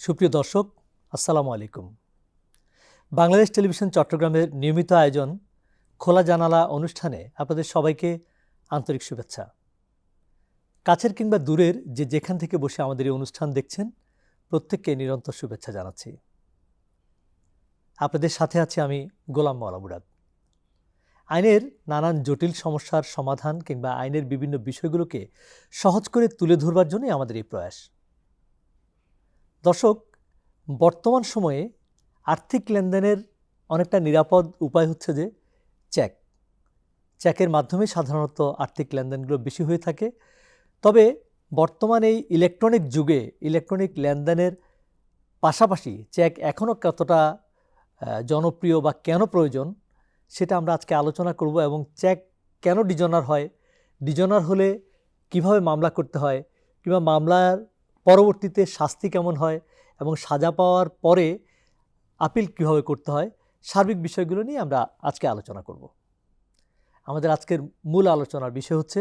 সুপ্রিয় দর্শক, আসসালামু আলাইকুম। বাংলাদেশ টেলিভিশন চট্টগ্রামের নিয়মিত আয়োজন খোলা জানালা অনুষ্ঠানে আপনাদের সবাইকে আন্তরিক শুভেচ্ছা। কাছের কিংবা দূরের যে যেখান থেকে বসে আমাদের এই অনুষ্ঠান দেখছেন, প্রত্যেককে নিরন্তর শুভেচ্ছা জানাচ্ছি। আপনাদের সাথে আছি আমি গোলাম মাওলা মুরাদ। আইনের নানান জটিল সমস্যার সমাধান কিংবা আইনের বিভিন্ন বিষয়গুলোকে সহজ করে তুলে ধরবার জন্যই আমাদের এই প্রয়াস। দর্শক, বর্তমান সময়ে আর্থিক লেনদেনের অনেকটা নিরাপদ উপায় হচ্ছে যে চেক চেকের মাধ্যমে সাধারণত আর্থিক লেনদেনগুলো বেশি হয়ে থাকে। তবে বর্তমান এই ইলেকট্রনিক যুগে ইলেকট্রনিক লেনদেনের পাশাপাশি চেক এখনও কতটা জনপ্রিয় বা কেন প্রয়োজন, সেটা আমরা আজকে আলোচনা করব এবং চেক কেন ডিজনার হয়, ডিজনার হলে কীভাবে মামলা করতে হয়, কিংবা মামলার পরবর্তীতে শাস্তি কেমন হয় এবং সাজা পাওয়ার পরে আপিল কীভাবে করতে হয়, সার্বিক বিষয়গুলো নিয়ে আমরা আজকে আলোচনা করব। আমাদের আজকের মূল আলোচনার বিষয় হচ্ছে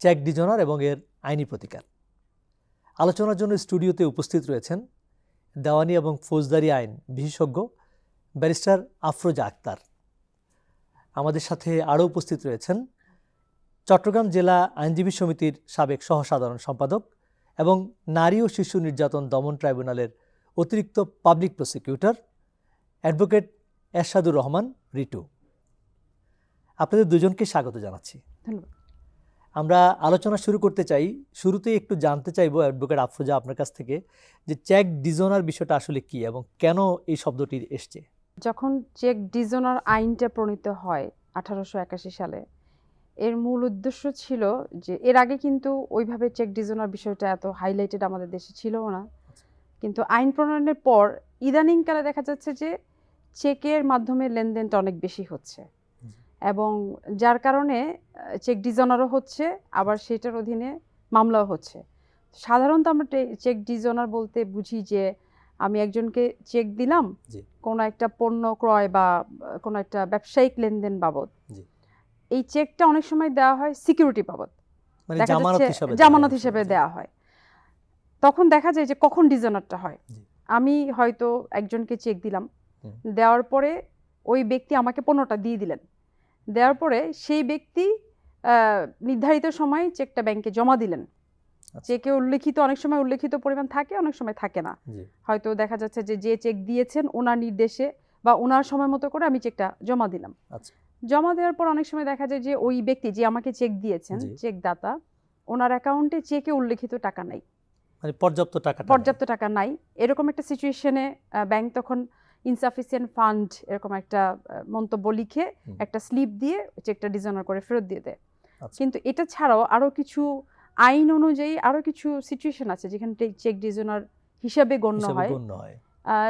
চেক ডিজনার এবং এর আইনি প্রতিকার। আলোচনার জন্য স্টুডিওতে উপস্থিত রয়েছেন দেওয়ানি এবং ফৌজদারি আইন বিশেষজ্ঞ ব্যারিস্টার আফরোজা আক্তার। আমাদের সাথে আরও উপস্থিত রয়েছেন চট্টগ্রাম জেলা আইনজীবী সমিতির সাবেক সহসাধারণ সম্পাদক এবং নারী ও শিশু নির্যাতন দমন ট্রাইব্যুনালের অতিরিক্ত public prosecutor advocate Ershadur Rahman Ritu. আপনাদের দুজনকে স্বাগত জানাচ্ছি। ধন্যবাদ। আমরা আলোচনা শুরু করতে চাই। শুরুতেই একটু জানতে চাইব অ্যাডভোকেট আফরোজা আপনার কাছ থেকে যে চেক ডিজোনার বিষয়টা আসলে কি এবং কেন এই শব্দটি এসছে? যখন চেক ডিজোনার আইনটা প্রণীত হয় আঠারোশো একাশি সালে এর মূল উদ্দেশ্য ছিল যে এর আগে কিন্তু ওইভাবে চেক ডিজোনার বিষয়টা এত হাইলাইটেড আমাদের দেশে ছিল না। কিন্তু আইন প্রণয়নের পর ইদানিংকালে দেখা যাচ্ছে যে চেকের মাধ্যমে লেনদেনটা অনেক বেশি হচ্ছে। এবং যার কারণে চেক ডিজনারও হচ্ছে আবার সেটার অধীনে মামলাও হচ্ছে। সাধারণত আমরা চেক ডিজনার বলতে বুঝি যে আমি একজনকে চেক দিলাম কোনো একটা পণ্য ক্রয় বা কোনো একটা ব্যবসায়িক লেনদেন বাবদ। এই চেকটা অনেক সময় দেওয়া হয় সিকিউরিটি বাবদ। মানে জামানত হিসাবে দেওয়া হয়। তখন দেখা যায় যে কখন ডিজনারটা হয়। আমি হয়তো একজনকে চেক দিলাম। দেওয়ার পরে ওই ব্যক্তি আমাকে পণ্যটা দিয়ে দিলেন। দেওয়ার পরে সেই ব্যক্তি নির্ধারিত সময় চেকটা ব্যাংকে জমা দিলেন। আচ্ছা। চেকে উল্লেখিত অনেক সময় উল্লেখিত পরিমাণ থাকে অনেক সময় থাকে না। হয়তো দেখা যাচ্ছে যে যে চেক দিয়েছেন ওনার নির্দেশে বা ওনার সময় মতো করে আমি চেকটা জমা দিলাম। আচ্ছা। জমা দেওয়ার পর অনেক সময় দেখা যায় যে ওই ব্যক্তি যে আমাকে চেক দিয়েছেন চেক দাতা ওনার অ্যাকাউন্টে চেকে উল্লেখিত টাকা নাই। মানে পর্যাপ্ত টাকা পর্যাপ্ত টাকা নাই। এরকম একটা সিচুয়েশনে ব্যাংক তখন ইনসাফিসিয়েন্ট ফান্ড এরকম একটা মন্তব্য লিখে একটা স্লিপ দিয়ে চেকটা ডিজাইনার করে ফেরত দিয়ে দেয়। আচ্ছা। কিন্তু এটা ছাড়াও আরও কিছু আইন অনুযায়ী আরও কিছু সিচুয়েশন আছে যেখানে চেক ডিজাইনার হিসাবে গণ্য হয়।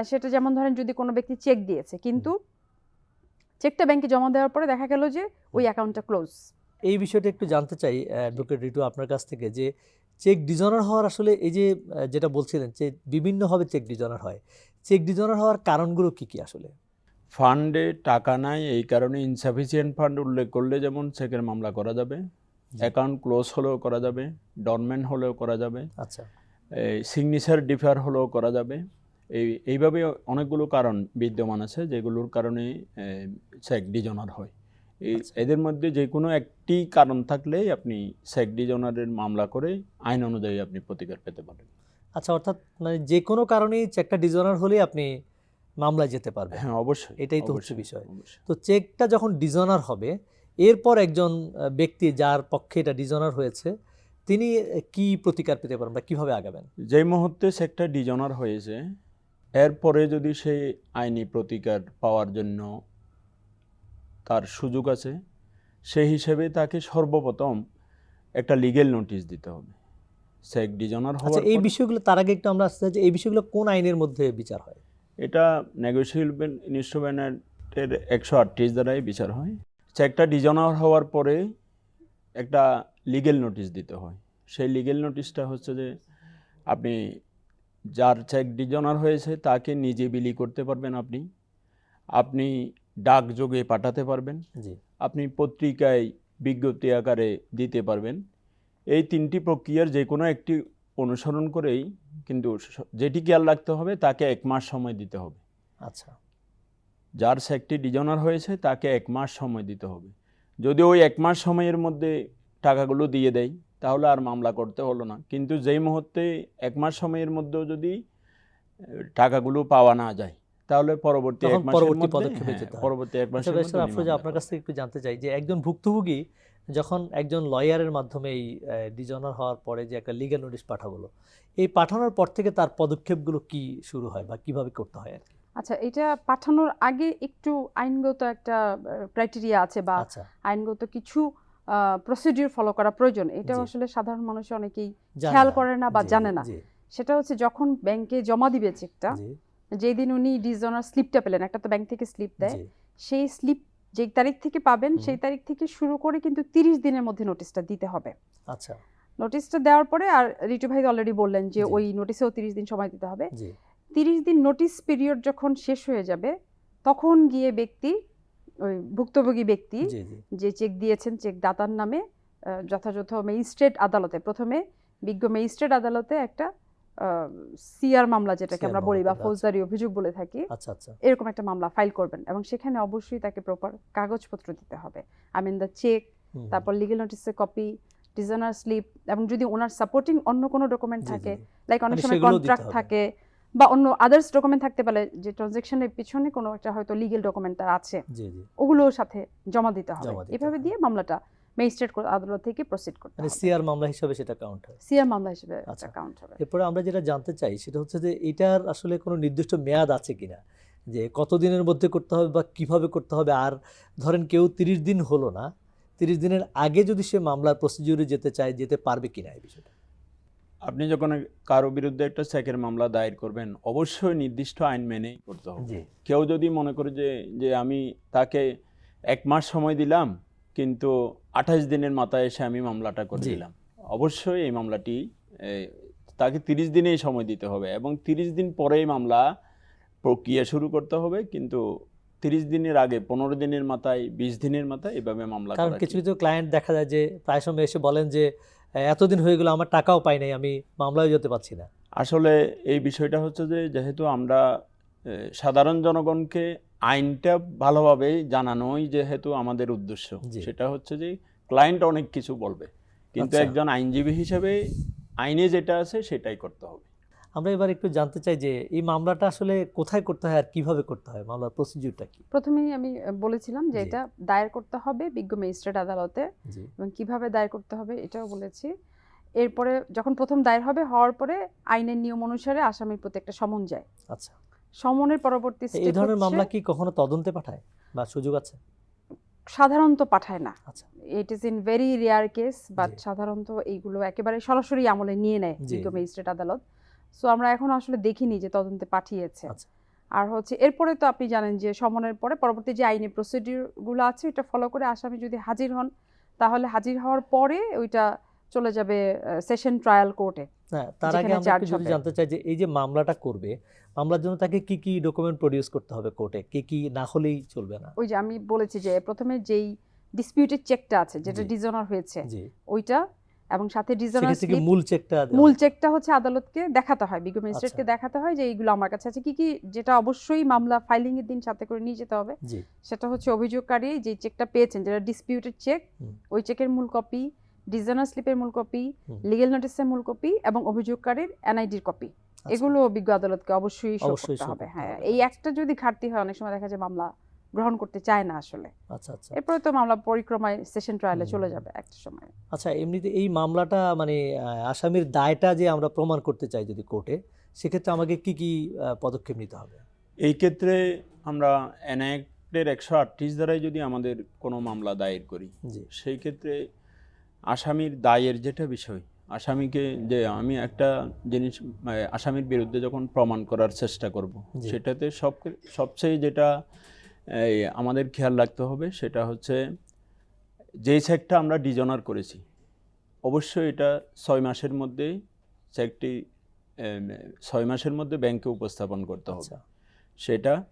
সেটা যেমন ধরেন যদি কোনো ব্যক্তি চেক দিয়েছে কিন্তু চেকটা ব্যাংকে জমা দেওয়ার পরে দেখা গেল যে ওই অ্যাকাউন্টটা ক্লোজ এই বিষয়টা একটু জানতে চাই অ্যাডভোকেট রিটু আপনার কাছ থেকে যে চেক ডিজনার হওয়ার আসলে এই যে যেটা বলছিলেন যে বিভিন্নভাবে চেক ডিজনার হয় চেক ডিজনার হওয়ার কারণগুলো কি কি আসলে? ফান্ডে টাকা নাই এই কারণে ইনসাফিসিয়েন্ট ফান্ড উল্লেখ করলে যেমন চেকের মামলা করা যাবে অ্যাকাউন্ট ক্লোজ হলেও করা যাবে ডরমেন্ট হলেও করা যাবে আচ্ছা। সিগনেচার ডিফার হলেও করা যাবে এই এইভাবে অনেকগুলো কারণ বিদ্যমান আছে যেগুলোর কারণে চেক ডিজনার হয় এই। এদের মধ্যে যে কোনো একটি কারণ থাকলেই আপনি চেক ডিজনারের মামলা করে আইন অনুযায়ী আপনি প্রতিকার পেতে পারেন আচ্ছা অর্থাৎ মানে যে কোনো কারণেই চেকটা ডিজনার হলে আপনি মামলায় যেতে পারবেন হ্যাঁ অবশ্যই এটাই তো হচ্ছে বিষয়। তো চেকটা যখন ডিজনার হবে এরপর একজন ব্যক্তি যার পক্ষে এটা ডিজনার হয়েছে তিনি কি প্রতিকার পেতে পারেন বা কীভাবে আগাবেন যে মুহূর্তে সেক্টর ডিজনার হয়েছে এরপরে যদি সেই আইনি প্রতিকার পাওয়ার জন্য তার সুযোগ আছে সেই হিসেবে তাকে সর্বপ্রথম একটা লিগেল নোটিশ দিতে হবে। সেক ডিজনার আচ্ছা হওয়ার এই বিষয়গুলো তার আগে একটু আমরা আসতে যে এই বিষয়গুলো কোন আইনের মধ্যে বিচার হয়? এটা নেগোসিয়েবল ইনস্ট্রুমেন্টের একশো আটত্রিশ দ্বারাই বিচার হয়। চেকটা ডিজনার হওয়ার পরে একটা লিগেল নোটিশ দিতে হয়। সেই লিগেল নোটিশটা হচ্ছে যে আপনি যার চেক ডিজনার হয়েছে তাকে নিজে বিলি করতে পারবেন আপনি। আপনি ডাকযোগে পাঠাতে পারবেন। জি। আপনি পত্রিকায় বিজ্ঞপ্তি আকারে দিতে পারবেন। এই তিনটি প্রক্রিয়ার যে কোনো একটি অনুসরণ করেই কিন্তু যেটি খেয়াল রাখতে হবে তাকে এক মাস সময় দিতে হবে। আচ্ছা। যার চেকটি ডিজনার হয়েছে তাকে এক মাস সময় দিতে হবে। যদি ওই এক মাস সময়ের মধ্যে টাকাগুলো দিয়ে দেয় তাহলে আর মামলা করতে হলো না। কিন্তু যেই মুহূর্তে এক মাস সময়ের মধ্যেও যদি টাকাগুলো পাওয়া না যায় তাহলে পরবর্তী এক পরবর্তী পদক্ষেপে হ্যাঁ, যেতে পরবর্তী এক আচ্ছা মাসের মধ্যে আফরোজা আপনার কাছ থেকে একটু জানতে চাই যে একজন ভুক্তভোগী যখন একজন লয়ারের মাধ্যমে এই ডিজনার হওয়ার পরে যে একটা লিগ্যাল নোটিশ পাঠাবলো এই পাঠানোর পর থেকে তার পদক্ষেপগুলো কি শুরু হয় বা কীভাবে করতে হয় আর কি? আচ্ছা এটা পাঠানোর আগে একটু আইনগত একটা ক্রাইটেরিয়া আছে বা আচ্ছা। আইনগত কিছু প্রসিডিউর ফলো করা প্রয়োজন। এটা আসলে সাধারণ মানুষ অনেকেই খেয়াল করে না বা জানে না। সেটা হচ্ছে যখন ব্যাংকে জমা দিবে চেকটা যেই দিন উনি ডিজনার স্লিপটা পেলেন একটা তো ব্যাংক থেকে স্লিপ দেয় সেই স্লিপ যেই তারিখ থেকে পাবেন সেই তারিখ থেকে শুরু করে কিন্তু তিরিশ দিনের মধ্যে নোটিশটা দিতে হবে। আচ্ছা। নোটিশটা দেওয়ার পরে আর রিটু ভাই অলরেডি বললেন যে ওই নোটিশেও তিরিশ দিন সময় দিতে হবে। তিরিশ দিন নোটিশ পিরিয়ড যখন শেষ হয়ে যাবে তখন গিয়ে ব্যক্তি ওই ভুক্তভোগী ব্যক্তি যে চেক দিয়েছেন চেক দাতার নামে যথাযথ ম্যাজিস্ট্রেট আদালতে। প্রথমে বিজ্ঞ ম্যাজিস্ট্রেট আদালতে একটা সিআর মামলা যেটাকে আমরা বলি বা আচ্ছা। ফৌজদারি অভিযোগ বলে থাকি আচ্ছা আচ্ছা। এরকম একটা মামলা ফাইল করবেন এবং সেখানে অবশ্যই তাকে প্রপার কাগজপত্র দিতে হবে। আই মিন দ্য চেক তারপর লিগেল নোটিসের কপি ডিজাইনার স্লিপ এবং যদি ওনার সাপোর্টিং অন্য কোনো ডকুমেন্ট থাকে লাইক অনেক মানে সময় কন্ট্রাক্ট থাকে বা অন্য আদার্স ডকুমেন্ট থাকতে পারে যে ট্রানজ্যাকশনের পিছনে কোনো একটা হয়তো লিগেল ডকুমেন্ট তার আছে। জি জি। ওগুলোর সাথে জমা দিতে হবে। এভাবে দিয়ে মামলাটা ম্যাজিস্ট্রেট আদালত থেকে প্রসিড করতে মানে হবে। সিআর মামলা হিসাবে সেটা কাউন্ট হয়। সিআর মামলা হিসেবে আচ্ছা। কাউন্ট হবে। এরপরে আমরা যেটা জানতে চাই সেটা হচ্ছে যে এটার আসলে কোনো নির্দিষ্ট মেয়াদ আছে কিনা? যে কতদিনের মধ্যে করতে হবে বা কীভাবে করতে হবে? আর ধরেন কেউ তিরিশ দিন হলো না তিরিশ দিনের আগে যদি সে মামলার প্রসিডিউরে যেতে চায় যেতে পারবে কিনা এই বিষয়টা? আপনি যখন কারও বিরুদ্ধে একটা চেকের মামলা দায়ের করবেন অবশ্যই নির্দিষ্ট আইন মেনেই করতে হবে। কেউ যদি মনে করে যে যে আমি তাকে এক মাস সময় দিলাম কিন্তু আঠাশ দিনের মাথায় এসে আমি মামলাটা করে দিলাম অবশ্যই এই মামলাটি তাকে তিরিশ দিনেই সময় দিতে হবে এবং তিরিশ দিন পরেই মামলা প্রক্রিয়া শুরু করতে হবে কিন্তু তিরিশ দিনের আগে পনেরো দিনের মাথায় বিশ দিনের মাথায় এভাবে মামলা কারণ কিছু কিছু ক্লায়েন্ট দেখা যায় যে প্রায় সময় এসে বলেন যে "এ, এতদিন হয়ে গেলো আমার টাকাও পাই নাই আমি মামলায় যেতে পারছি না আসলে এই বিষয়টা হচ্ছে যে যেহেতু আমরা সাধারণ জনগণকে আইনটা ভালোভাবে জানানোই যেহেতু আমাদের উদ্দেশ্য। সেটা হচ্ছে যে ক্লায়েন্ট অনেক কিছু বলবে কিন্তু আচ্ছা। একজন আইনজীবী হিসেবে আইনে যেটা আছে সেটাই করতে হবে আমরা এবার একটু জানতে চাই যে এই মামলাটা আসলে কোথায় করতে হয় আর কীভাবে করতে হয়? মামলার প্রসিডিউরটা কি? প্রথমেই আমি বলেছিলাম যে এটা দায়ের করতে হবে বিজ্ঞ ম্যাজিস্ট্রেট আদালতে এবং কীভাবে দায়ের করতে হবে এটাও বলেছি। এরপরে যখন প্রথম দায়ের হবে হওয়ার পরে আইনের নিয়ম অনুসারে আসামির প্রতি একটা সমন যায়। আচ্ছা। সমনের পরবর্তী এই ধরনের মামলা কি কখনো তদন্তে পাঠায় বা সুযোগ আছে? সাধারণত পাঠায় না। আচ্ছা। It is in very rare case but সাধারণত এইগুলো একেবারে সরাসরি আমলে নিয়ে নেয় বিজ্ঞ। ম্যাজিস্ট্রেট আদালত। সো আমরা এখন আসলে দেখিনি যে তদন্তে পাঠিয়েছে। আচ্ছা। আর হচ্ছে এরপরে তো আপনি জানেন যে সমনের পরে পরবর্তী যে আইনি প্রসিডিউরগুলো আছে এটা ফলো করে আসামি যদি হাজির হন তাহলে হাজির হওয়ার পরে ওইটা চলে যাবে সেশন ট্রায়াল কোর্টে হ্যাঁ তার আগে আমরা যদি জানতে চাই যে এই যে মামলাটা করবে মামলার জন্য তাকে কি কি ডকুমেন্ট প্রডিউস করতে হবে কোর্টে কি কি না হলেই চলবে না? ওই যে আমি বলেছি যে প্রথমে যেই ডিসপিউটেড চেকটা আছে যেটা। ডিজনার হয়েছে ওইটা এবং সাথে সেক্ষেত্রে মূল চেকটা মূল চেকটা হচ্ছে আদালতকে দেখাতে হয় বিজ্ঞ ম্যাজিস্ট্রেটকে আচ্ছা। দেখাতে হয় যে এইগুলো আমার কাছে আছে। কি কি যেটা অবশ্যই মামলা ফাইলিং এর দিন সাথে করে নিয়ে যেতে হবে সেটা হচ্ছে অভিযোগকারী যে চেকটা পেয়েছেন যেটা ডিসপিউটেড চেক ওই চেকের মূল কপি ডিজাইনার স্লিপের মূল কপি। লিগেল নোটিসের মূল কপি এবং অভিযোগকারীর এনআইডির কপি আচ্ছা। এগুলো বিজ্ঞ আদালতকে অবশ্যই অবশ্যই করতে হবে। হ্যাঁ এই একটা যদি ঘাটতি হয় অনেক সময় দেখা যায় মামলা গ্রহণ করতে চায় না আসলে। আচ্ছা আচ্ছা। এরপরে তো মামলা পরিক্রমায় সেশন ট্রায়ালে চলে যাবে একটা সময়। আচ্ছা এমনিতে এই মামলাটা মানে আসামির দায়টা যে আমরা প্রমাণ করতে চাই যদি কোর্টে সেক্ষেত্রে আমাকে কি কি পদক্ষেপ নিতে হবে? এই ক্ষেত্রে আমরা এনআইটের একশো আটত্রিশ দ্বারাই যদি আমাদের কোনো মামলা দায়ের করি জি। সেই ক্ষেত্রে আসামির দায়ের যেটা বিষয় আসামিকে যে আমি একটা জিনিস আসামির বিরুদ্ধে যখন প্রমাণ করার চেষ্টা করব সেটাতে সব সবচেয়ে যেটা আমাদের খেয়াল রাখতে হবে সেটা হচ্ছে যেই চেকটা আমরা ডিজনার করেছি অবশ্যই এটা ছয় মাসের মধ্যে চেকটি ছয় মাসের মধ্যে ব্যাংকে উপস্থাপন করতে হবে। আচ্ছা। সেটা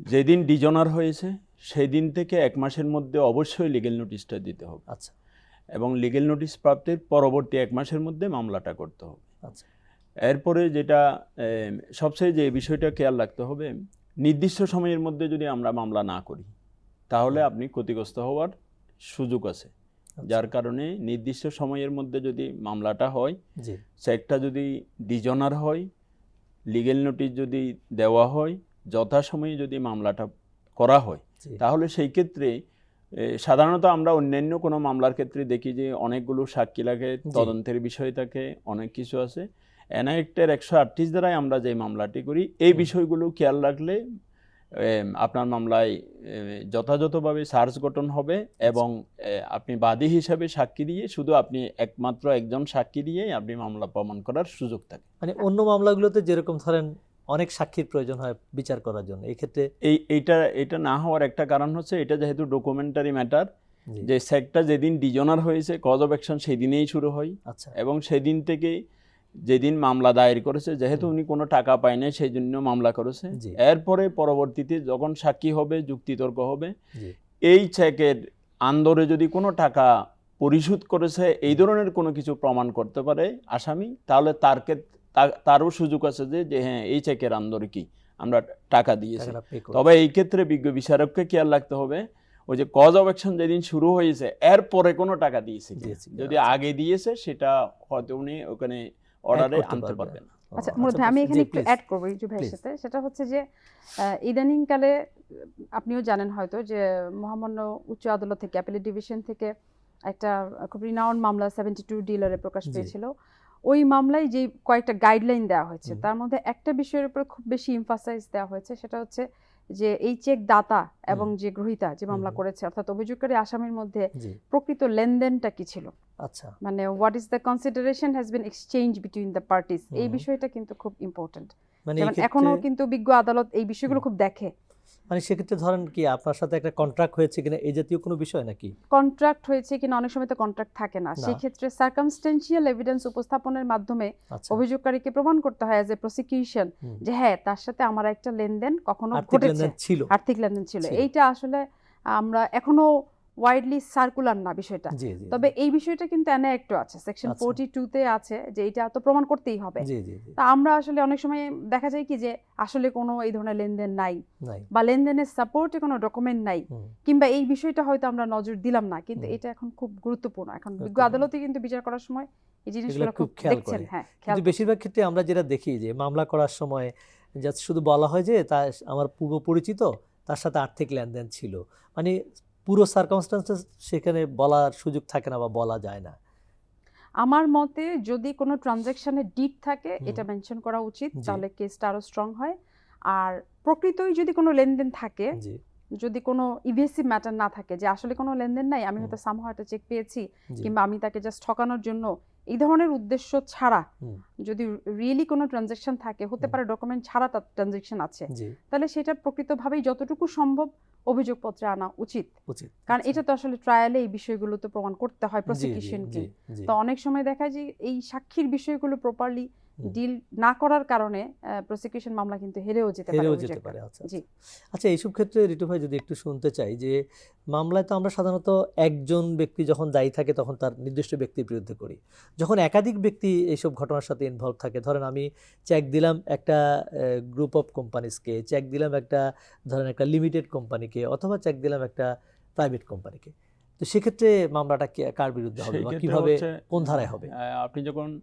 যেদিন ডিজনার হয়েছে সেই দিন থেকে এক মাসের মধ্যে অবশ্যই লিগেল নোটিশটা দিতে হবে। আচ্ছা। এবং লিগেল নোটিশ প্রাপ্তির পরবর্তী এক মাসের মধ্যে মামলাটা করতে হবে। আচ্ছা। এরপরে যেটা সবচেয়ে যে বিষয়টা খেয়াল রাখতে হবে নির্দিষ্ট সময়ের মধ্যে যদি আমরা মামলা না করি তাহলে আপনি ক্ষতিগ্রস্ত হওয়ার সুযোগ আছে। আচ্ছা, যার কারণে নির্দিষ্ট সময়ের মধ্যে যদি মামলাটা হয় চেকটা যদি ডিজনার হয় লিগেল নোটিশ যদি দেওয়া হয় যথাসময়ে যদি মামলাটা করা হয় তাহলে সেই ক্ষেত্রে সাধারণত আমরা অন্যান্য কোনো মামলার ক্ষেত্রে দেখি যে অনেকগুলো সাক্ষী লাগে তদন্তের বিষয় থাকে অনেক কিছু আছে। এনআইক্টের একশো আটত্রিশ দ্বারাই আমরা যে মামলাটি করি এই বিষয়গুলো খেয়াল রাখলে আপনার মামলায় যথাযথভাবে সার্চ গঠন হবে এবং আপনি বাদী হিসাবে সাক্ষী দিয়ে শুধু আপনি একমাত্র একজন সাক্ষী দিয়েই আপনি মামলা প্রমাণ করার সুযোগ থাকে। মানে অন্য মামলাগুলোতে যেরকম ধরেন অনেক সাক্ষীর প্রয়োজন হয় বিচার করার জন্য এই ক্ষেত্রে এই এইটা এটা না হওয়ার একটা কারণ হচ্ছে এটা যেহেতু ডকুমেন্টারি ম্যাটার যে সেকটা যেদিন ডিজনার হয়েছে কজ অফ অ্যাকশন সেদিনেই শুরু হয় আচ্ছা। এবং সেদিন থেকে যেদিন মামলা দায়ের করেছে যেহেতু উনি কোনো টাকা পায় নাই সেই জন্য মামলা করেছে এরপরে পরবর্তীতে যখন সাক্ষী হবে যুক্তিতর্ক হবে এই চেকের আন্দরে যদি কোনো টাকা পরিশোধ করেছে এই ধরনের কোনো কিছু প্রমাণ করতে পারে আসামি তাহলে তার ক্ষেত- তা- তারও সুযোগ আছে যে যে হ্যাঁ এই চেকের আন্দরে কি আমরা টাকা দিয়েছি। তবে এই ক্ষেত্রে বিজ্ঞ বিচারককে খেয়াল রাখতে হবে ওই যে কজ অফ অ্যাকশন যেদিন শুরু হয়েছে এরপরে কোনো টাকা দিয়েছে। যদি। আগে দিয়েছে সেটা হয়তো উনি ওখানে অর্ডারে আনতে পারবে। না আচ্ছা মূলত আমি এখানে একটু অ্যাড করব রিজু ভাইয়ের সাথে। সেটা হচ্ছে যে ইদানিংকালে আপনিও জানেন হয়তো যে মহামান্য উচ্চ আদালত থেকে অ্যাপিলেট ডিভিশন থেকে একটা খুব রিনাউন্ড মামলা সেভেন্টি টু ডিলারে প্রকাশ পেয়েছিল। ওই মামলায় যে কয়েকটা গাইডলাইন দেওয়া হয়েছে তার মধ্যে একটা বিষয়ের উপর খুব বেশি ইমফাসাইজ দেওয়া হয়েছে সেটা হচ্ছে যে এই চেক দাতা এবং যে গ্রহীতা যে মামলা করেছে অর্থাৎ অভিযোগকারী আসামির মধ্যে প্রকৃত লেনদেনটা কি ছিল? আচ্ছা। মানে what is the consideration has been exchange between the parties এই বিষয়টা কিন্তু খুব ইম্পর্টেন্ট মানে এখনও কিন্তু বিজ্ঞ আদালত এই বিষয়গুলো খুব দেখে। মানে সেক্ষেত্রে ধরেন কি আপনার সাথে একটা কন্ট্রাক্ট হয়েছে কিনা এই জাতীয় কোনো বিষয় নাকি? কন্ট্রাক্ট হয়েছে কিনা অনেক সময় তো কন্ট্রাক্ট থাকে না। সেক্ষেত্রে সেই ক্ষেত্রে সার্কামস্টেন্সিয়াল এভিডেন্স উপস্থাপনের মাধ্যমে আচ্ছা। অভিযোগকারীকে প্রমাণ করতে হয় যে এ প্রসিকিউশন যে হ্যাঁ তার সাথে আমার একটা লেনদেন কখনো ঘটেছে। ছিল। আর্থিক লেনদেন ছিল। এইটা আসলে আমরা এখনও ওয়াইডলি সার্কুলার না বিষয়টা। তবে এই বিষয়টা কিন্তু একটু আছে। সেকশন। ফোরটি টুতে আছে যে এটা তো প্রমাণ করতেই হবে। তা আমরা আসলে অনেক সময় দেখা যায় কি যে আসলে কোনো এই ধরনের লেনদেন নাই বা লেনদেনের সাপোর্টে কোনো ডকুমেন্ট নাই কিংবা এই বিষয়টা হয়তো আমরা নজর দিলাম না। কিন্তু এটা এখন খুব গুরুত্বপূর্ণ। এখন বিজ্ঞ আদালতে কিন্তু বিচার করার সময় এই জিনিসগুলো খুব খেয়াল করে। হ্যাঁ কিন্তু বেশিরভাগ ক্ষেত্রে আমরা যেটা দেখি যে মামলা করার সময় জাস্ট শুধু বলা হয় যে তা আমার পূর্ব পরিচিত তার সাথে আর্থিক লেনদেন ছিল। মানে পুরো সার্কামস্টান্সেস সেখানে বলার সুযোগ থাকে না বা বলা যায় না। আমার মতে যদি কোনো ট্রানজ্যাকশনের ডিট থাকে এটা মেনশন করা উচিত তাহলে কেসটা আরও স্ট্রং হয়। আর প্রকৃতই যদি কোনো লেনদেন থাকে যদি কোনো ইভেসিভ ম্যাটার না থাকে যে আসলে কোনো লেনদেন নাই আমি হয়তো সামহ একটা চেক পেয়েছি কিংবা আমি তাকে জাস্ট ঠকানোর জন্য এই ধরনের উদ্দেশ্য ছাড়া যদি রিয়েলি কোনো ট্রানজেকশন থাকে হতে পারে ডকুমেন্ট ছাড়া তার ট্রানজেকশন আছে তাহলে সেটা প্রকৃতভাবেই যতটুকু সম্ভব অভিযোগপত্রে আনা উচিত কারণ আচ্ছা। এটা তো আসলে ট্রায়ালে এই বিষয়গুলো তো প্রমাণ করতে হয় প্রসিকিউশনকে। তো অনেক সময় দেখা যায় এই সাক্ষীর বিষয়গুলো প্রপারলি। ডিল না করার কারণে প্রসিকিউশন মামলা কিন্তু হেরেও যেতে পারে হেরেও যেতে পারে আচ্ছা জি। আচ্ছা। আচ্ছা এইসব ক্ষেত্রে ঋতু ভাই যদি একটু শুনতে চাই যে মামলায় তো আমরা সাধারণত একজন ব্যক্তি যখন দায়ী থাকে তখন তার নির্দিষ্ট ব্যক্তির বিরুদ্ধে করি। যখন একাধিক ব্যক্তি এইসব ঘটনার সাথে ইনভলভ থাকে ধরেন আমি চেক দিলাম একটা গ্রুপ অফ কোম্পানিজকে চেক দিলাম একটা ধরেন একটা লিমিটেড কোম্পানিকে অথবা চেক দিলাম একটা প্রাইভেট কোম্পানিকে তো সেক্ষেত্রে মামলাটা কার বিরুদ্ধে হবে বা কীভাবে কোন ধারায় হবে? আপনি যখন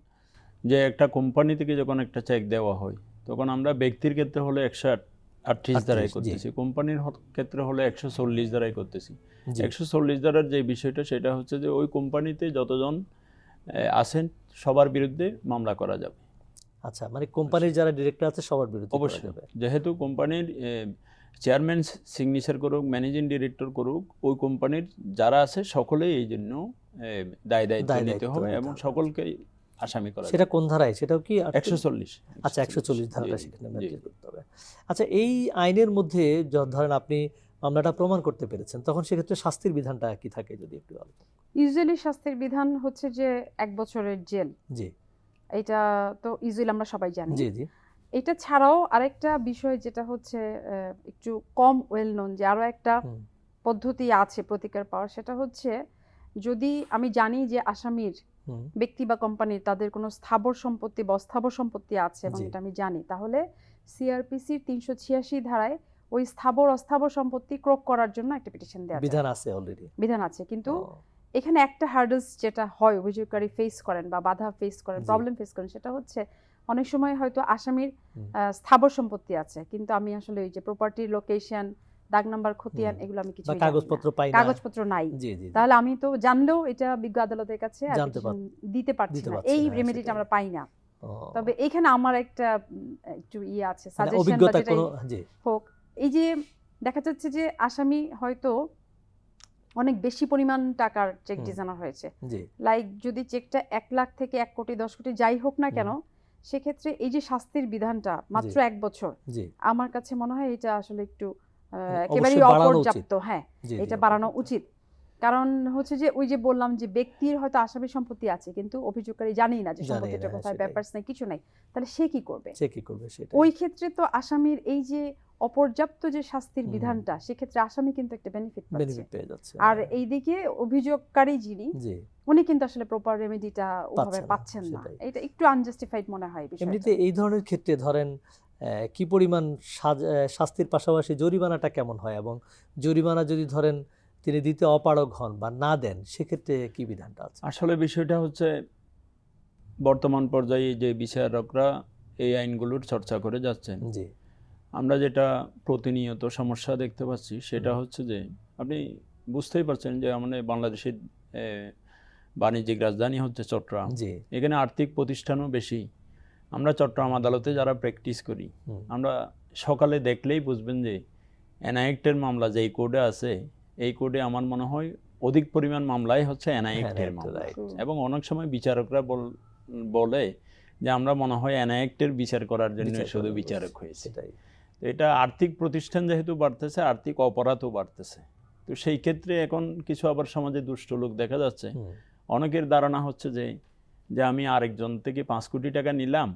যে একটা কোম্পানি থেকে যখন একটা চেক দেওয়া হয় তখন আমরা ব্যক্তির ক্ষেত্রে হলে একশো আটত্রিশ দ্বারাই করতেছি। কোম্পানির ক্ষেত্রে হলে একশো চল্লিশ দ্বারাই করতেছি। একশো চল্লিশ দ্বারার যে বিষয়টা সেটা হচ্ছে যে ওই কোম্পানিতে যতজন আছেন সবার বিরুদ্ধে মামলা করা যাবে। আচ্ছা মানে কোম্পানির যারা ডিরেক্টর আছে সবার বিরুদ্ধে অবশ্যই। যেহেতু কোম্পানির চেয়ারম্যান সিগনেচার করুক ম্যানেজিং ডিরেক্টর করুক ওই কোম্পানির যারা আছে সকলেই এই জন্য দায় দায়িত্ব দায় নিতে হবে এবং হবে। আসামি করা সেটা কোন ধারায়? সেটাও কি একশো চল্লিশ। আচ্ছা একশো চল্লিশ ধারাটা সেখানে মেনটেন করতে হবে। আচ্ছা এই আইনের মধ্যে ধরেন আপনি মামলাটা প্রমাণ করতে পেরেছেন তখন সেক্ষেত্রে শাস্তির বিধানটা কি থাকে যদি একটু বলেন ইউজুয়ালি শাস্তির বিধান হচ্ছে যে এক বছরের জেল। জি। এটা তো ইউজুয়ালি আমরা সবাই জানি। জি জি। এটা ছাড়াও আরেকটা বিষয় যেটা হচ্ছে আহ, একটু কম ওয়েল নোন যে আরও একটা পদ্ধতি আছে প্রতিকার পাওয়ার সেটা হচ্ছে যদি আমি জানি যে আসামির ব্যক্তি বা কোম্পানির তাদের কোনো স্থাবর সম্পত্তি বা অস্থাবর সম্পত্তি আছে এবং এটা আমি জানি। তাহলে সিআরপিসির তিনশো ছিয়াশি ধারায় ওই স্থাবর অস্থাবর সম্পত্তি ক্রোক করার জন্য একটা পিটিশন দেওয়া বিধান আছে অলরেডি বিধান আছে। কিন্তু এখানে একটা হার্ডলস যেটা হয় অভিযোগকারী ফেস করেন বা বাধা ফেস করেন প্রবলেম ফেস করেন সেটা হচ্ছে অনেক সময় হয়তো আসামির স্থাবর সম্পত্তি আছে। কিন্তু আমি আসলে ওই যে প্রপার্টির লোকেশন দাগ নাম্বার খতিয়ান এগুলো আমি কিছু কাগজপত্র পাই না। কাগজপত্র নাই। তাহলে আমি তো জানলেও এটা বিজ্ঞ আদালতের কাছে দিতে পারছি না। এই না, হ্যাঁ, রেমেডিটা আমরা পাই না। তবে এখানে আমার একটা একটু ইয়ে আছে মানে সাজেশন কোনো হোক এই যে দেখা যাচ্ছে যে আসামি হয়তো অনেক বেশি পরিমাণ টাকার চেক। ডিজাইনার হয়েছে। লাইক যদি চেকটা এক লাখ থেকে এক কোটি দশ কোটি যাই হোক না কেন সেক্ষেত্রে এই যে শাস্তির বিধানটা মাত্র এক বছর আমার কাছে মনে হয় এটা আসলে একটু একেবারেই অপর্যাপ্ত হ্যাঁ এটা বাড়ানো উচিত। কারণ হচ্ছে যে ওই যে বললাম যে ব্যক্তির হয়তো আসামি সম্পত্তি আছে কিন্তু অভিযোগকারী জানেই না যে সম্পত্তিটা কোথায় সেটাই। ব্যাপারস নাই কিছু নাই। তাহলে সে কি করবে? সে কি করবে সেটা ওই ক্ষেত্রে তো আসামির এই যে অপর্যাপ্ত যে শাস্তির। বিধানটা সেক্ষেত্রে আসামি কিন্তু একটা বেনিফিট পাচ্ছে। বেনিফিট পেয়ে যাচ্ছে আর এইদিকে অভিযোগকারী যিনি জি। উনি কিন্তু আসলে প্রপার রেমেডিটা ওভাবে পাচ্ছেন না, এটা একটু আনজাস্টিফাইড মনে হয় বিষয়টা। এমনিতে এই ধরনের ক্ষেত্রে ধরেন কি পরিমাণ শাস্তির পাশাপাশি জরিমানাটা কেমন হয়? এবং জরিমানা যদি ধরেন তিনি দিতে অপারগ হন বা না দেন সেক্ষেত্রে কি বিধানটা আছে? আসলে বিষয়টা হচ্ছে বর্তমান পর্যায়ে যে বিচারকরা এই আইনগুলোর চর্চা করে যাচ্ছেন। জি। আমরা যেটা প্রতিনিয়ত সমস্যা দেখতে পাচ্ছি সেটা হচ্ছে যে আপনি বুঝতেই পারছেন যে আমাদের বাংলাদেশের বাণিজ্যিক রাজধানী হচ্ছে চট্টগ্রাম। এখানে আর্থিক প্রতিষ্ঠানও বেশি। আমরা চট্টগ্রাম আদালতে যারা প্র্যাকটিস করি আমরা সকালে দেখলেই বুঝবেন যে এনআইএক্টের মামলা যেই কোডে আছে এই কোডে আমার মনে হয় অধিক পরিমাণ মামলাই হচ্ছে এনআইএক্টের হ্যাঁ, মামলা। এবং অনেক সময় বিচারকরা বল- বলে যে আমরা মনে হয় এনআইএক্টের বিচার করার জন্য শুধু বিচারক হয়েছে, হয়েছে তো এটা আর্থিক প্রতিষ্ঠান যেহেতু বাড়তেছে আর্থিক অপরাধও বাড়তেছে। তো সেই ক্ষেত্রে এখন কিছু আবার সমাজে দুষ্ট লোক দেখা যাচ্ছে। অনেকের ধারণা হচ্ছে যে যে আমি আরেকজন থেকে পাঁচ কোটি টাকা নিলাম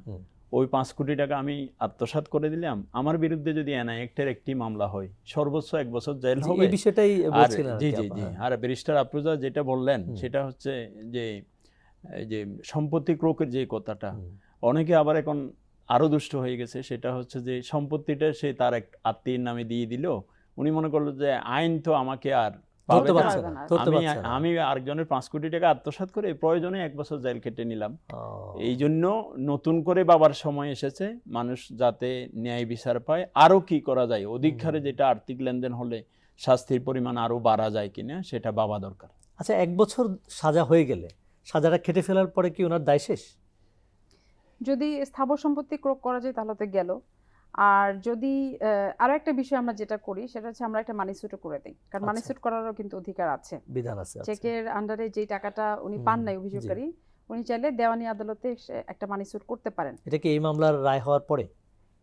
ওই পাঁচ কোটি টাকা আমি আত্মসাৎ করে দিলাম। আমার বিরুদ্ধে যদি এনআইএক্টের একটি মামলা হয় সর্বোচ্চ এক বছর জেল হবে। এই বিষয়টাই জি জি জি। আর ব্যারিস্টার আফরোজা যেটা বললেন সেটা হচ্ছে যে এই যে সম্পত্তি ক্রোকের যে কথাটা অনেকে আবার এখন আরও দুষ্ট হয়ে গেছে। সেটা হচ্ছে যে সম্পত্তিটা সে তার এক আত্মীয়ের নামে দিয়ে দিল। উনি মনে করল যে আইন তো আমাকে আর আমি আরেকজনের পাঁচ কোটি টাকা আত্মসাৎ করে প্রয়োজনে এক বছর জেল কেটে নিলাম। এই জন্য নতুন করে বাবার সময় এসেছে মানুষ যাতে ন্যায় বিচার পায়। আরও কি করা যায়? অধিক হারে যেটা আর্থিক লেনদেন হলে শাস্তির পরিমাণ আরও বাড়া যায় কিনা সেটা ভাবা দরকার। আচ্ছা এক বছর সাজা হয়ে গেলে সাজাটা খেটে ফেলার পরে কি ওনার দায় শেষ? যদি স্থাবর সম্পত্তি ক্রোক করা যায় তাহলে তো গেল। আর যদি আরও একটা বিষয় আমরা যেটা করি সেটা হচ্ছে আমরা একটা মানি সুটও করে দিই। কারণ মানি আচ্ছা। সুট করারও কিন্তু অধিকার আছে। বিধান আছে আচ্ছা। চেকের আন্ডারে যেই টাকাটা উনি পান নাই। অভিযোগকারী উনি চাইলে দেওয়ানি আদালতে একটা মানি সুট করতে পারেন। এটা কি এই মামলার রায় হওয়ার পরে?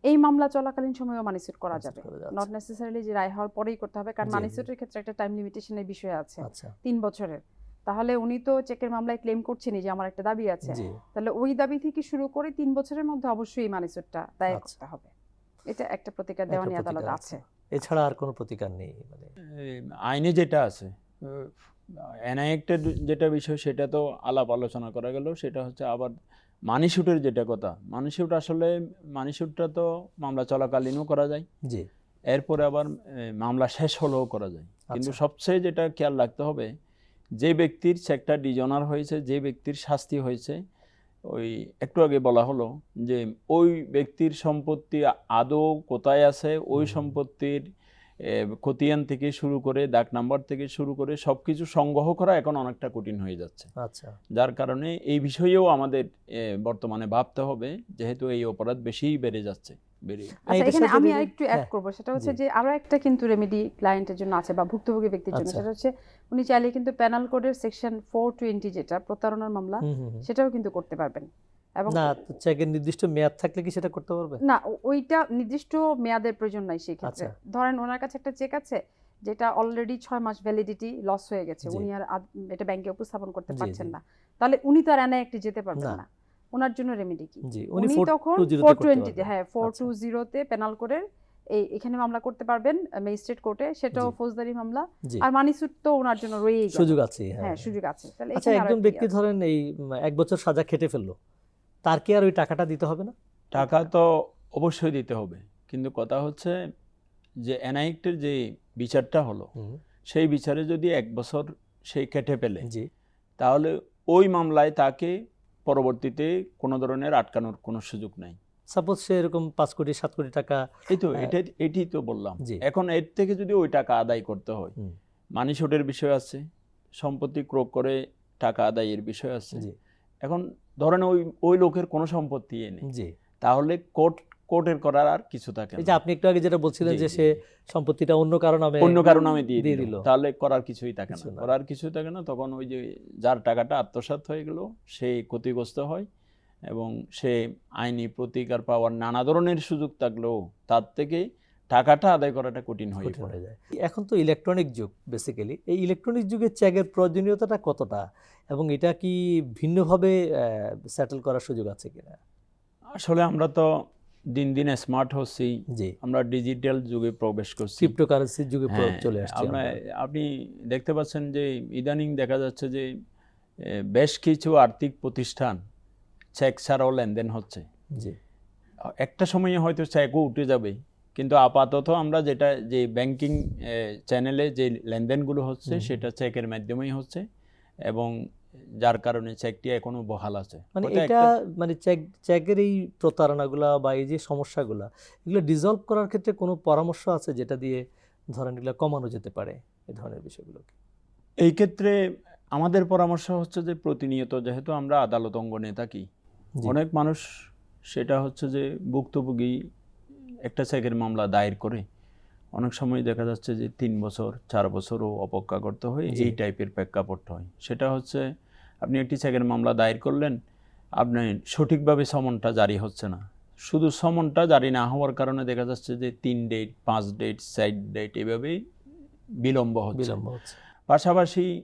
এই মামলা চলাকালীন সময়ও মানি সুট করা যাবে। নট নেসেসারিলি যে রায় হওয়ার পরেই করতে হবে কারণ মানি সুটের ক্ষেত্রে একটা টাইম লিমিটেশনের বিষয় আছে আচ্ছা। তিন বছরের। তাহলে উনি তো চেকের মামলায় ক্লেম করছেনই যে আমার একটা দাবি আছে। তাহলে ওই দাবি থেকে শুরু করে তিন বছরের মধ্যে অবশ্যই মানি সুটটা দায়ের। করতে হবে। এটা একটা প্রতিকার দেওয়ানি আদালত আছে। আছে। এছাড়া আর কোনো প্রতিকার নেই মানে? আইনে যেটা আছে এনআইএক্টের যেটা বিষয় সেটা তো আলাপ আলোচনা করা গেল সেটা হচ্ছে আবার মানি শুটের যেটা কথা। মানি শুট আসলে মানি শুটটা তো মামলা চলাকালীনও করা যায়। জি। এরপরে আবার মামলা শেষ হলেও করা যায়। কিন্তু আচ্ছা। সবচেয়ে যেটা খেয়াল রাখতে হবে যে ব্যক্তির চেকটা ডিজনার হয়েছে যে ব্যক্তির শাস্তি হয়েছে ওই একটু আগে বলা হলো যে ওই ব্যক্তির সম্পত্তি আদৌ কোথায় আছে ওই সম্পত্তির খতিয়ান থেকে শুরু করে ডাক নাম্বার থেকে শুরু করে সব কিছু সংগ্রহ করা এখন অনেকটা কঠিন হয়ে যাচ্ছে। আচ্ছা। যার কারণে এই বিষয়েও আমাদের বর্তমানে ভাবতে হবে যেহেতু এই অপরাধ বেশিই বেড়ে যাচ্ছে। আচ্ছা এখানে আমি একটু অ্যাড করব সেটা হচ্ছে যে আরও একটা কিন্তু রেমেডি ক্লায়েন্টের জন্য আছে বা ভুক্তভোগী ব্যক্তির জন্য। আচ্ছা। সেটা হচ্ছে উনি চাইলে কিন্তু প্যানাল কোডের সেকশন ফোর টোয়েন্টি যেটা প্রতারণার মামলা। সেটাও কিন্তু করতে পারবেন। এবং না চেকের নির্দিষ্ট মেয়াদ থাকলে কি সেটা করতে পারবে? না ওইটা নির্দিষ্ট মেয়াদের প্রয়োজন নাই সেই ক্ষেত্রে আচ্ছা। ধরেন ওনার কাছে একটা চেক আছে যেটা অলরেডি ছয় মাস ভ্যালিডিটি লস হয়ে গেছে। উনি আর এটা ব্যাংকে উপস্থাপন করতে পারছেন না। তাহলে উনি তো আর একটি যেতে পারবেন না। ওনার জন্য রেমেডি কি? জি উনি তখন ফোর টোয়েন্টিতে। হ্যাঁ ফোর। টু জিরোতে পেনাল করে এই এখানে মামলা করতে পারবেন ম্যাজিস্ট্রেট কোর্টে সেটাও ফৌজদারি মামলা। আর মানি সুট তো ওনার জন্য রয়েই গেল। সুযোগ আছে হ্যাঁ। হ্যাঁ সুযোগ আছে। তাহলে আচ্ছা একজন ব্যক্তি ধরেন এই এক বছর সাজা খেটে ফেলল তার কি আর ওই টাকাটা দিতে হবে না? টাকা তো অবশ্যই দিতে হবে। কিন্তু কথা হচ্ছে যে এনআইক্টের যে বিচারটা হলো সেই বিচারে যদি এক বছর সেই কেটে ফেলে জি। তাহলে ওই মামলায় তাকে পরবর্তীতে কোনো ধরনের আটকানোর কোনো সুযোগ নাই। সাপোজ সে এরকম পাঁচ কোটি সাত কোটি টাকা এই তো এটাই এটা এটি তো বললাম। এখন এর থেকে যদি ওই টাকা আদায় করতে হয় মানি শোটের বিষয় আছে সম্পত্তি ক্রোক করে টাকা আদায়ের বিষয় আছে। এখন ধরেন ওই ওই লোকের কোনো সম্পত্তি নেই। তাহলে কোর্ট কোর্টের করার আর কিছু থাকে এই না। যে আপনি একটু আগে যেটা বলছিলেন যে সে সম্পত্তিটা অন্য কারও নামে অন্য কারও নামে দিয়ে দিল। তাহলে করার কিছুই থাকে না। করার কিছুই থাকে না। তখন ওই যে যার টাকাটা আত্মসাৎ হয়ে গেল সে ক্ষতিগ্রস্ত হয় এবং সে আইনি প্রতিকার পাওয়ার নানা ধরনের সুযোগ থাকলেও তার থেকে টাকাটা আদায় করাটা কঠিন হয়ে পড়ে। যায়। এখন তো ইলেকট্রনিক যুগ বেসিক্যালি এই ইলেকট্রনিক যুগে চ্যাগের প্রয়োজনীয়তাটা কতটা? এবং এটা কি ভিন্নভাবে সেটেল করার সুযোগ আছে কিনা? আসলে আমরা তো দিন দিন স্মার্ট হচ্ছি। আমরা ডিজিটাল যুগে প্রবেশ করছি। ক্রিপ্টোকারেন্সির যুগে হ্যাঁ, চলে আসছে আমরা- আমরা। আপনি দেখতে পাচ্ছেন যে ইদানিং দেখা যাচ্ছে যে বেশ কিছু আর্থিক প্রতিষ্ঠান চেক ছাড়াও লেনদেন হচ্ছে। জি। একটা সময়ে হয়তো চেকও উঠে যাবে কিন্তু আপাতত আমরা যেটা যে ব্যাংকিং চ্যানেলে যে লেনদেনগুলো হচ্ছে সেটা চেকের মাধ্যমেই হচ্ছে এবং যার কারণে চেকটি এখনও বহাল আছে। মানে এটা মানে চেক চেকের এই প্রতারণাগুলা বা এই যে সমস্যাগুলা এগুলো ডিজলভ করার ক্ষেত্রে কোনো পরামর্শ আছে যেটা দিয়ে ধরেন এগুলো কমানো যেতে পারে এই ধরনের বিষয়গুলোকে? এই ক্ষেত্রে আমাদের পরামর্শ হচ্ছে যে প্রতিনিয়ত যেহেতু আমরা আদালত অঙ্গনে থাকি অনেক মানুষ সেটা হচ্ছে যে ভুক্তভোগী একটা চেকের মামলা দায়ের করে অনেক সময় দেখা যাচ্ছে যে তিন বছর চার বছরও অপেক্ষা করতে হয়। এই টাইপের প্রেক্ষাপট হয়। সেটা হচ্ছে আপনি একটি চেকের মামলা দায়ের করলেন আপনি সঠিকভাবে সমনটা জারি হচ্ছে না। শুধু সমনটা জারি না হওয়ার কারণে দেখা যাচ্ছে যে তিন ডেট পাঁচ ডেট সাইড ডেট এভাবেই বিলম্ব হচ্ছে। বিলম্ব হচ্ছে। পাশাপাশি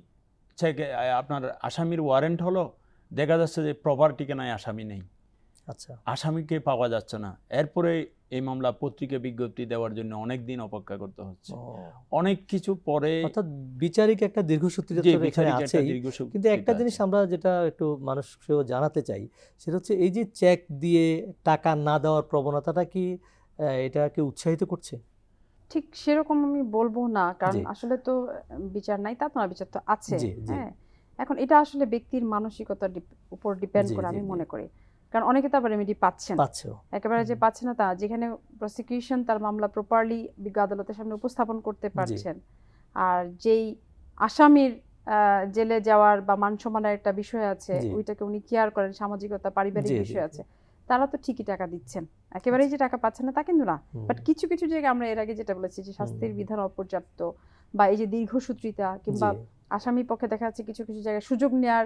চেকে আপনার আসামির ওয়ারেন্ট হলো দেখা যাচ্ছে যে প্রপার ঠিকানায় আসামি নেই। আচ্ছা। আসামিকে পাওয়া যাচ্ছে না। এরপরে এই মামলা পত্রিকা বিজ্ঞপ্তি দেওয়ার জন্য অনেক দিন অপেক্ষা করতে হচ্ছে। অনেক কিছু পরে অর্থাৎ বিচারিক একটা দীর্ঘসূত্রিতা যে তো বিচারিক একটা কিন্তু একটা জিনিস আমরা যেটা একটু মানুষকেও জানাতে চাই সেটা হচ্ছে এই যে চেক দিয়ে টাকা না দেওয়ার প্রবণতাটা কি এটাকে উৎসাহিত করছে? ঠিক সেরকম আমি বলব না কারণ আসলে তো বিচার নাই তা তো না বিচার তো আছে। হ্যাঁ। এখন এটা আসলে ব্যক্তির মানসিকতার উপর ডিপেন্ড করে আমি মনে করি। কারণ অনেকে তো আবার রেমেডি পাচ্ছেন পাচ্ছেও। একেবারে যে পাচ্ছে না তা যেখানে প্রসিকিউশন তার মামলা প্রপারলি বিজ্ঞ আদালতের সামনে উপস্থাপন করতে পারছেন। আর যেই আসামির জেলে যাওয়ার বা মান সম্মানের একটা বিষয় আছে ওইটাকে উনি কেয়ার করেন সামাজিকতা পারিবারিক বিষয় আছে। তারা তো ঠিকই টাকা দিচ্ছেন। একেবারেই যে টাকা পাচ্ছেন না তা কিন্তু না। বাট কিছু কিছু জায়গায় আমরা এর আগে যেটা বলেছি যে শাস্তির বিধান অপর্যাপ্ত বা এই যে দীর্ঘসূত্রিতা কিংবা আসামি পক্ষে দেখা যাচ্ছে কিছু কিছু জায়গায় সুযোগ নেওয়ার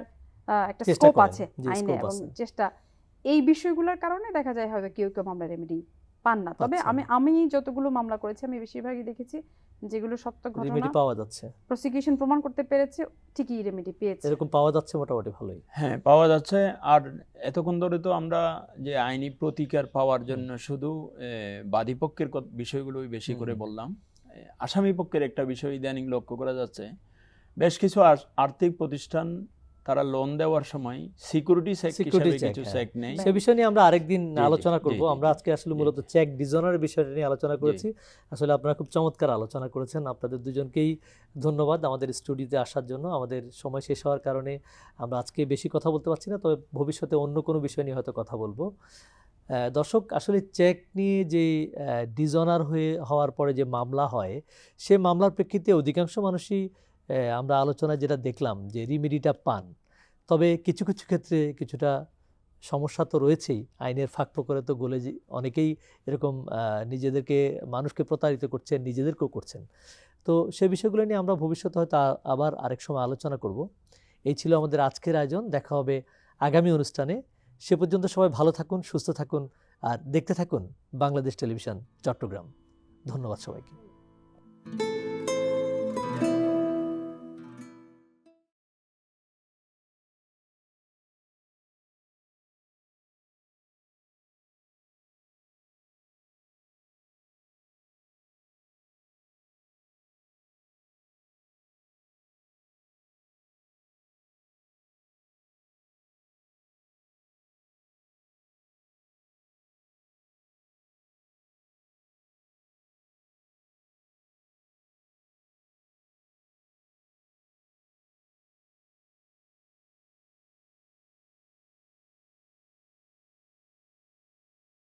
একটা স্কোপ আছে আইনে এবং চেষ্টা এই বিষয়গুলোর কারণে দেখা যায় হয়তো কেউ কেউ মামলা রেমেডি পান না। তবে আমি আমি যতগুলো মামলা করেছি আমি বেশিরভাগই দেখেছি যেগুলো সত্য ঘটনা পাওয়া যাচ্ছে। প্রসিকিউশন প্রমাণ করতে পেরেছে ঠিকই রেমেডি পেয়েছে। এরকম পাওয়া যাচ্ছে মোটামুটি ভালোই। হ্যাঁ পাওয়া যাচ্ছে। আর এতক্ষণ ধরে তো আমরা যে আইনি প্রতিকার পাওয়ার জন্য শুধু বাদীপক্ষের বিষয়গুলোই বেশি করে বললাম। আসামি পক্ষের একটা বিষয় ইদানিং লক্ষ্য করা যাচ্ছে। বেশ কিছু আর্থিক প্রতিষ্ঠান তারা লোন দেওয়ার সময় সিকিউরিটি চেক হিসেবে কিছু হ্যাঁ। চেক নেই। সে বিষয় নিয়ে আমরা আরেকদিন আলোচনা করব। আমরা আজকে আসলে মূলত চেক ডিজনের বিষয়টা নিয়ে আলোচনা করেছি। আসলে আপনারা খুব চমৎকার আলোচনা করেছেন। আপনাদের দুজনকেই ধন্যবাদ আমাদের স্টুডিওতে আসার জন্য। আমাদের সময় শেষ হওয়ার কারণে আমরা আজকে বেশি কথা বলতে পারছি না তবে ভবিষ্যতে অন্য কোনো বিষয় নিয়ে হয়তো কথা বলব। আহ, দর্শক আসলে চেক নিয়ে যে ডিজনার হয়ে হওয়ার পরে যে মামলা হয় সে মামলার প্রেক্ষিতে অধিকাংশ মানুষই আমরা আলোচনায় যেটা দেখলাম যে রিমিডিটা পান। তবে কিছু কিছু ক্ষেত্রে কিছুটা সমস্যা তো রয়েছেই। আইনের ফাঁক ফোকরে তো গলে অনেকেই এরকম নিজেদেরকে, মানুষকে প্রতারিত করছেন, নিজেদেরকেও করছেন। তো সে বিষয়গুলো নিয়ে আমরা ভবিষ্যতে হয়তো আবার আরেক সময় আলোচনা করব। এই ছিল আমাদের আজকের আয়োজন। দেখা হবে আগামী অনুষ্ঠানে। সে পর্যন্ত সবাই ভালো থাকুন, সুস্থ থাকুন, আর দেখতে থাকুন বাংলাদেশ টেলিভিশন, চট্টগ্রাম। ধন্যবাদ সবাইকে।